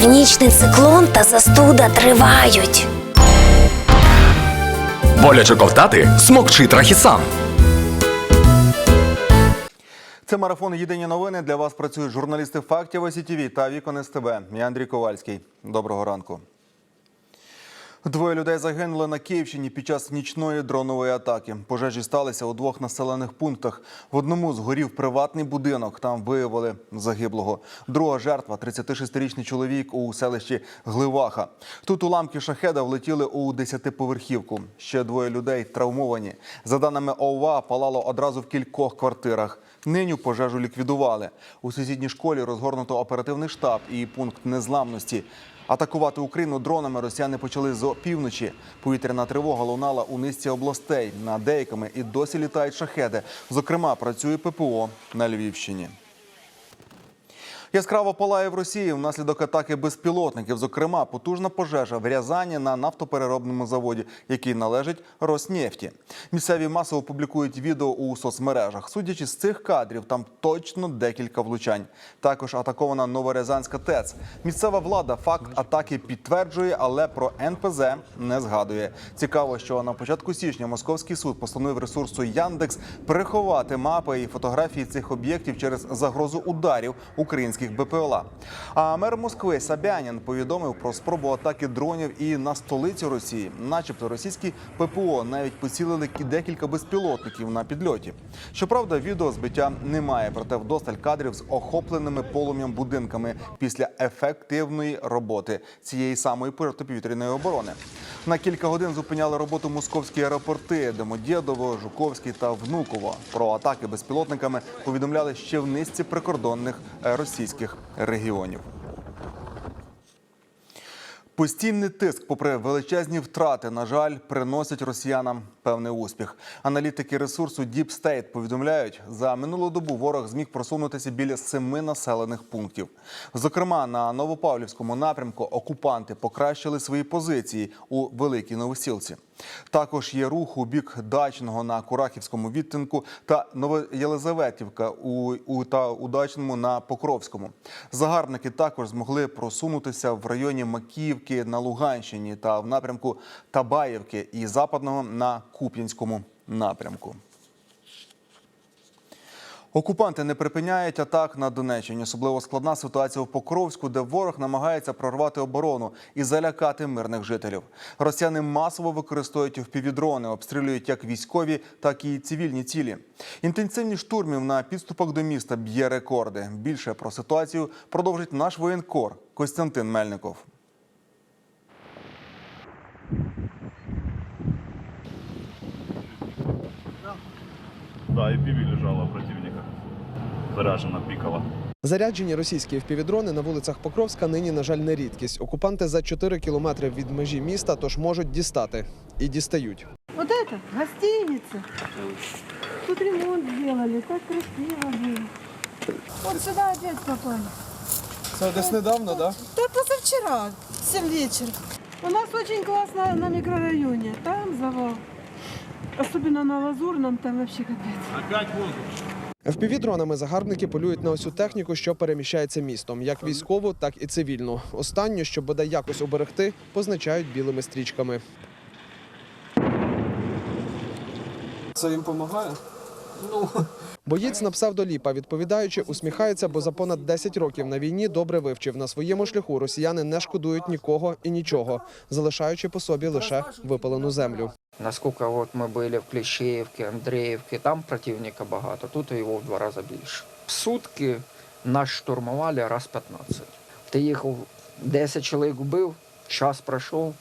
Північний циклон та застуда тривають. Боляче ковтати смокчи трахісан. Це марафон Єдині новини. Для вас працюють журналісти фактів ОСІТІВІ та Вікон СТБ. Я Андрій Ковальський. Доброго ранку. Двоє людей загинули на Київщині під час нічної дронової атаки. Пожежі сталися у двох населених пунктах. В одному згорів приватний будинок. Там виявили загиблого. Друга жертва 36-річний чоловік у селищі Гливаха. Тут уламки шахеда влетіли у 10-поверхівку. Ще двоє людей травмовані. За даними ОВА, палало одразу в кількох квартирах. Нині пожежу ліквідували. У сусідній школі розгорнуто оперативний штаб і пункт незламності. Атакувати Україну дронами росіяни почали з опівночі. Повітряна тривога лунала у низці областей. На деякими і досі літають шахеди. Зокрема, працює ППО на Львівщині. Яскраво палає в Росії внаслідок атаки безпілотників. Зокрема, потужна пожежа в Рязані на нафтопереробному заводі, який належить Роснефті. Місцеві масово публікують відео у соцмережах. Судячи з цих кадрів, там точно декілька влучань. Також атакована Новорязанська ТЕЦ. Місцева влада факт атаки підтверджує, але про НПЗ не згадує. Цікаво, що на початку січня московський суд постановив ресурсу Яндекс приховати мапи і фотографії цих об'єктів через загрозу ударів українських БПЛА. А мер Москви Сабянін повідомив про спробу атаки дронів і на столицю Росії, начебто російські ППО навіть поцілили кі- декілька безпілотників на підльоті. Щоправда, відео збиття немає, проте вдосталь кадрів з охопленими полум'ям будинками після ефективної роботи цієї самої протиповітряної оборони. На кілька годин зупиняли роботу московські аеропорти Домодєдово, Жуковський та Внуково. Про атаки безпілотниками повідомляли ще в низці прикордонних е, російських регіонів. Постійний тиск, попри величезні втрати, на жаль, приносять росіянам певний успіх. Аналітики ресурсу Deep State повідомляють, за минулу добу ворог зміг просунутися біля семи населених пунктів. Зокрема, на Новопавлівському напрямку окупанти покращили свої позиції у Великій Новосілці. Також є рух у бік Дачного на Курахівському відтинку та Новоєлизаветівка у, у та у Дачному на Покровському. Загарбники також змогли просунутися в районі Макіївки на Луганщині та в напрямку Табаївки і Западного на Куп'янському напрямку. Окупанти не припиняють атак на Донеччині. Особливо складна ситуація в Покровську, де ворог намагається прорвати оборону і залякати мирних жителів. Росіяни масово використовують впівдрони, обстрілюють як військові, так і цивільні цілі. Інтенсивність штурмів на підступах до міста б'є рекорди. Більше про ситуацію продовжить наш воєнкор Костянтин Мельников. Да, и пиви лежала противника. Заряжена пикала. Заряджені російські впівдрони на вулицях Покровська нині, на жаль, не рідкість. Окупанти за 4 кілометри від межі міста, тож можуть дістати і дістають. Вот это гостиница. Тут ремонт сделали, так красиво было. Вот сюда опять попали. Це десь недавно, так? Да позавчера, 7 вечера. У нас очень классно на микрорайоне. Там завал. Особенно на Лазурном, там вообще капец. Впівдронами загарбники полюють на усю техніку, що переміщається містом, як військову, так і цивільну. Останню, щоб бодай якось оберегти, позначають білими стрічками. Це їм допомагає? Боєць на псевдоліпа, відповідаючи, усміхається, бо за понад 10 років на війні добре вивчив. На своєму шляху росіяни не шкодують нікого і нічого, залишаючи по собі лише випалену землю. Насколько вот мы были в Клещеевке, Андреевке, там противника багато, тут його в два рази більше. В сутки нас штурмували раз 15. Ти їхав, 10 чоловік вбив, час пройшов,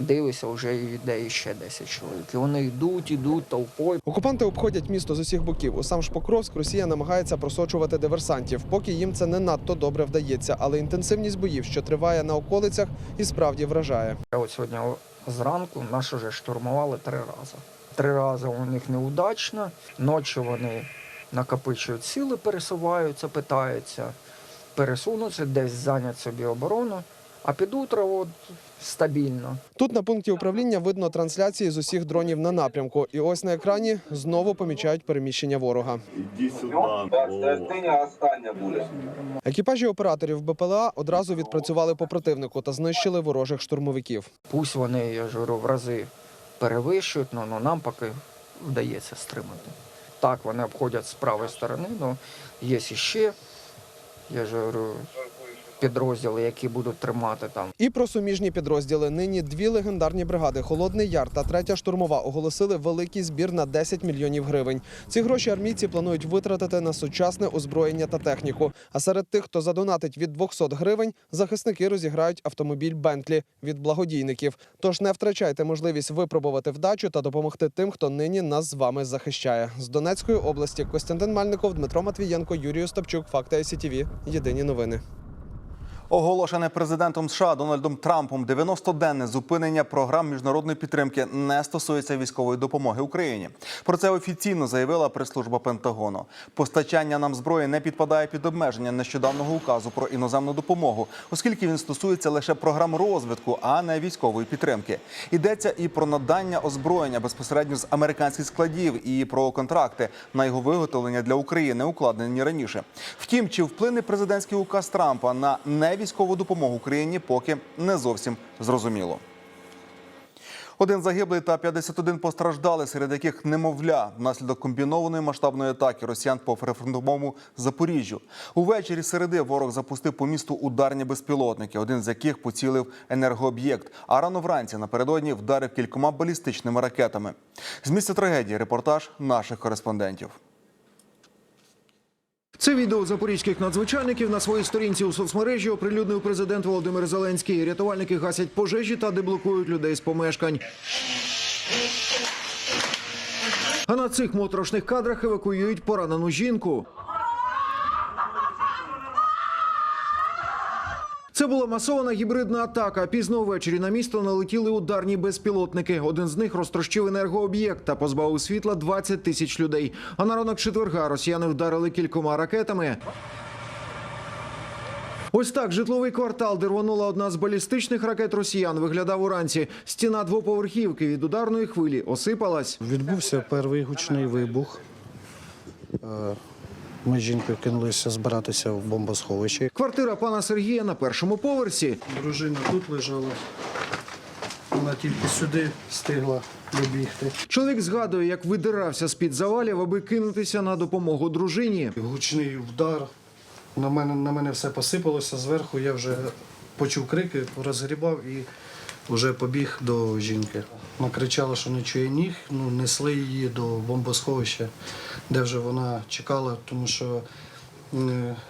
дивишся, вже йде ще 10 чоловік. І вони йдуть, йдуть толпою. Окупанти обходять місто з усіх боків. У сам ж Покровськ Росія намагається просочувати диверсантів, поки їм це не надто добре вдається. Але інтенсивність боїв, що триває на околицях, і справді вражає. От сьогодні зранку нас уже штурмували три рази. Три рази у них неудачно, ночі вони накопичують сили, пересуваються, питаються пересунутися, десь зайняти собі оборону. А під утро от, стабільно. Тут на пункті управління видно трансляції з усіх дронів на напрямку. І ось на екрані знову помічають переміщення ворога. Иди сюда. О, Екіпажі операторів БПЛА одразу відпрацювали по противнику та знищили ворожих штурмовиків. Пусть вони, я ж говорю, в рази перевищують, але ну, нам поки вдається стримати. Так, вони обходять з правої сторони, але є іще, я ж говорю, підрозділи, які будуть тримати там. І про суміжні підрозділи нині дві легендарні бригади Холодний Яр та третя штурмова оголосили великий збір на 10 мільйонів гривень. Ці гроші армійці планують витратити на сучасне озброєння та техніку. А серед тих, хто задонатить від 200 гривень, захисники розіграють автомобіль Бентлі від благодійників. Тож не втрачайте можливість випробувати вдачу та допомогти тим, хто нині нас з вами захищає. З Донецької області Костянтин Мальников, Дмитро Матвієнко, Юрій Остапчук. Факти СІТВ. Єдині новини. Оголошене президентом США Дональдом Трампом 90-денне зупинення програм міжнародної підтримки не стосується військової допомоги Україні. Про це офіційно заявила прес-служба Пентагону. Постачання нам зброї не підпадає під обмеження нещодавнього указу про іноземну допомогу, оскільки він стосується лише програм розвитку, а не військової підтримки. Йдеться і про надання озброєння безпосередньо з американських складів, і про контракти на його виготовлення для України, укладені раніше. Втім, чи вплине президентський указ Трампа на невійськову допомогу Україні, поки не зовсім зрозуміло. Один загиблий та 51 постраждали, серед яких немовля внаслідок комбінованої масштабної атаки росіян по прифронтовому Запоріжжю. Увечері середи ворог запустив по місту ударні безпілотники, один з яких поцілив енергооб'єкт. А рано вранці напередодні вдарив кількома балістичними ракетами. З місця трагедії репортаж наших кореспондентів. Це відео запорізьких надзвичайників на своїй сторінці у соцмережі оприлюднив президент Володимир Зеленський. Рятувальники гасять пожежі та деблокують людей з помешкань. А на цих моторошних кадрах евакуюють поранену жінку. Це була масована гібридна атака. Пізно ввечері на місто налетіли ударні безпілотники. Один з них розтрощив енергооб'єкт та позбавив світла 20 тисяч людей. А на ранок четверга росіяни вдарили кількома ракетами. Ось так житловий квартал, де рванула одна з балістичних ракет росіян, виглядав уранці. Стіна двоповерхівки від ударної хвилі осипалась. Відбувся перший гучний вибух. Ми з жінкою кинулися збиратися в бомбосховище. Квартира пана Сергія на першому поверсі. Дружина тут лежала. Вона тільки сюди встигла добігти. Чоловік згадує, як видирався з-під завалів, аби кинутися на допомогу дружині. Гучний вдар. На мене, на мене все посипалося зверху. Я вже почув крики, розгрібав і вже побіг до жінки. Накричала, що не чує ніг, ну, несли її до бомбосховища, де вже вона чекала, тому що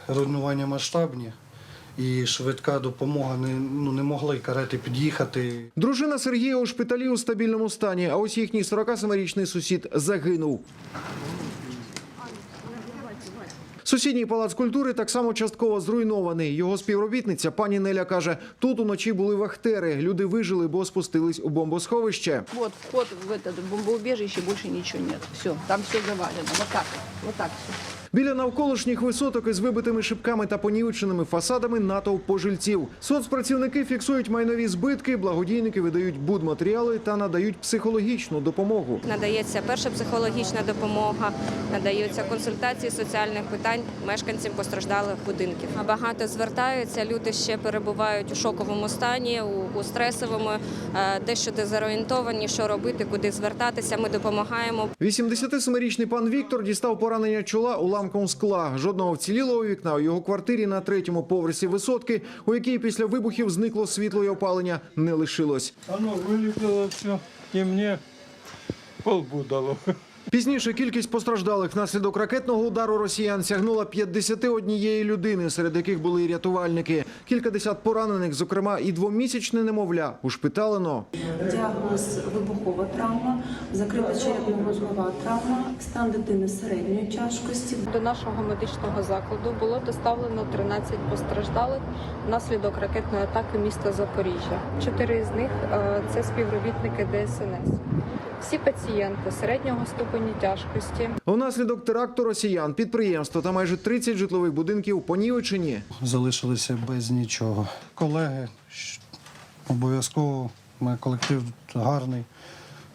руйнування масштабні. І швидка допомога не, ну, не могли карети під'їхати. Дружина Сергія у шпиталі у стабільному стані, а ось їхній 47-річний сусід загинув. Сусідній палац культури так само частково зруйнований. Його співробітниця пані Неля каже: тут уночі були вахтери. Люди вижили, бо спустились у бомбосховище. От вход в это бомбоубежище, більше нічого нет. Все, там все завалено. Ось так, ось так все. Біля навколишніх висоток із вибитими шибками та понівеченими фасадами натовп пожильців. Соцпрацівники фіксують майнові збитки, благодійники видають будматеріали та надають психологічну допомогу. Надається перша психологічна допомога, надаються консультації соціальних питань мешканцям постраждалих будинків. Багато звертаються. Люди ще перебувають у шоковому стані, у, у стресовому, дещо дезорієнтовані, що робити, куди звертатися. Ми допомагаємо. 87-річний пан Віктор дістав поранення чола уламком скла. Жодного вцілілого вікна у його квартирі на третьому поверсі висотки, у якій після вибухів зникло світло і опалення, не лишилось. Воно вылетело все, і мені полбу дало. Пізніше кількість постраждалих внаслідок ракетного удару росіян сягнула 51 людини, серед яких були і рятувальники. Кількадесят поранених, зокрема і двомісячне немовля, ушпиталено. Діагноз вибухова травма, закрита черепно-мозгова травма, стан дитини середньої тяжкості. До нашого медичного закладу було доставлено 13 постраждалих внаслідок ракетної атаки міста Запоріжжя. Чотири з них е, це співробітники ДСНС. Всі пацієнти середнього ступеню тяжкості Внаслідок теракту росіян підприємство та майже 30 житлових будинків понівечені. Залишилися без нічого. Колеги, обов'язково, мій колектив гарний,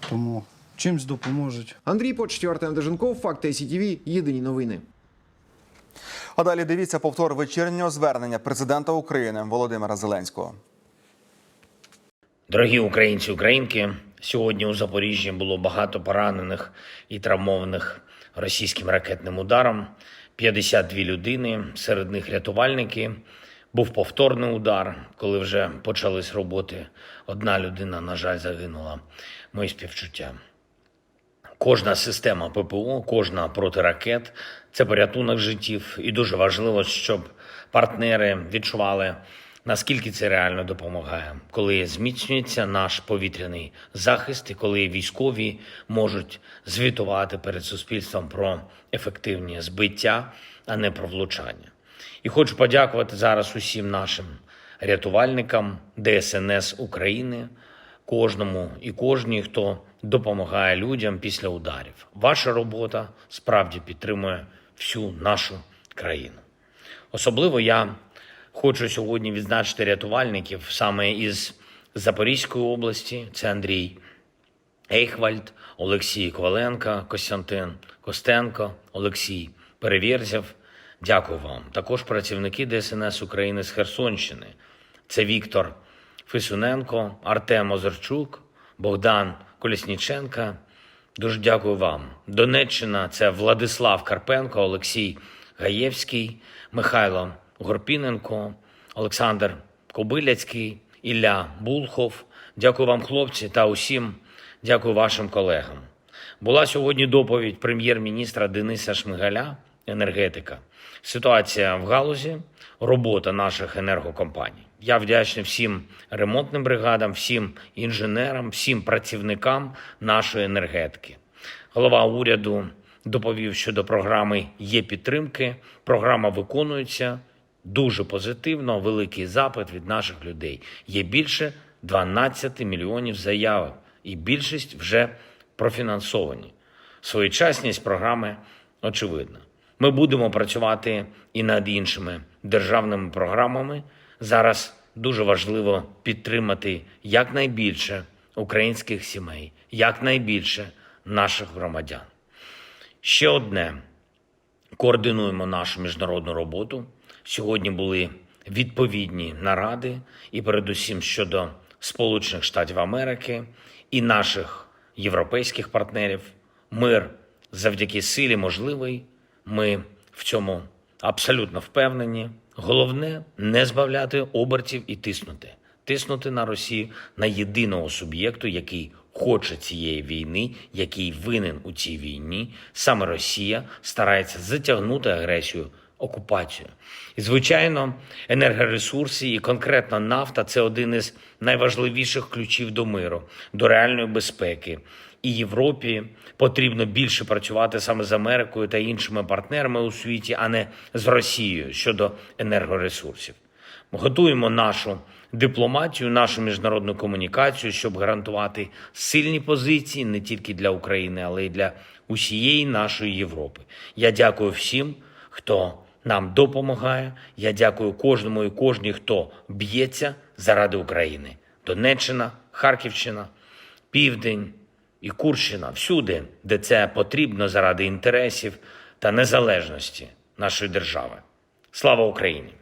тому чимсь допоможуть. Андрій Почтів, Артем Деженков, Факти СІТВ, Єдині новини. А далі дивіться повтор вечірнього звернення президента України Володимира Зеленського. Дорогі українці, українки, сьогодні у Запоріжжі було багато поранених і травмованих російським ракетним ударом. 52 людини, серед них рятувальники. Був повторний удар, коли вже почались роботи. Одна людина, на жаль, загинула. Мої співчуття. Кожна система ППО, кожна протиракет це порятунок життів. І дуже важливо, щоб партнери відчували, наскільки це реально допомагає, коли зміцнюється наш повітряний захист, і коли військові можуть звітувати перед суспільством про ефективні збиття, а не про влучання. І хочу подякувати зараз усім нашим рятувальникам ДСНС України, кожному і кожній, хто допомагає людям після ударів. Ваша робота справді підтримує всю нашу країну. Особливо я хочу сьогодні відзначити рятувальників саме із Запорізької області. Це Андрій Ейхвальд, Олексій Коваленко, Костянтин Костенко, Олексій Перевєрзєв. Дякую вам. Також працівники ДСНС України з Херсонщини. Це Віктор Фисуненко, Артем Озерчук, Богдан Колісніченка. Дуже дякую вам. Донеччина це Владислав Карпенко, Олексій Гаєвський, Михайло Горпіненко, Олександр Кобиляцький, Ілля Булхов. Дякую вам, хлопці, та усім дякую вашим колегам. Була сьогодні доповідь прем'єр-міністра Дениса Шмигаля, енергетика. Ситуація в галузі, робота наших енергокомпаній. Я вдячний всім ремонтним бригадам, всім інженерам, всім працівникам нашої енергетики. Голова уряду доповів щодо програми є підтримки. Програма виконується дуже позитивно. Великий запит від наших людей. Є більше 12 мільйонів заявок, і більшість вже профінансовані. Своєчасність програми очевидна. Ми будемо працювати і над іншими державними програмами. Зараз дуже важливо підтримати якнайбільше українських сімей, якнайбільше наших громадян. Ще одне координуємо нашу міжнародну роботу. Сьогодні були відповідні наради, і передусім щодо Сполучених Штатів Америки і наших європейських партнерів. Мир завдяки силі можливий. Ми в цьому абсолютно впевнені. Головне не збавляти обертів і тиснути. Тиснути на Росію на єдиного суб'єкту, який хоче цієї війни, який винен у цій війні. Саме Росія старається затягнути агресію окупацію. І, звичайно, енергоресурси і конкретно нафта це один із найважливіших ключів до миру, до реальної безпеки. І Європі потрібно більше працювати саме з Америкою та іншими партнерами у світі, а не з Росією щодо енергоресурсів. Готуємо нашу дипломатію, нашу міжнародну комунікацію, щоб гарантувати сильні позиції не тільки для України, але й для усієї нашої Європи. Я дякую всім, хто нам допомагає. Я дякую кожному і кожній, хто б'ється заради України. Донеччина, Харківщина, Південь і Курщина всюди, де це потрібно заради інтересів та незалежності нашої держави. Слава Україні!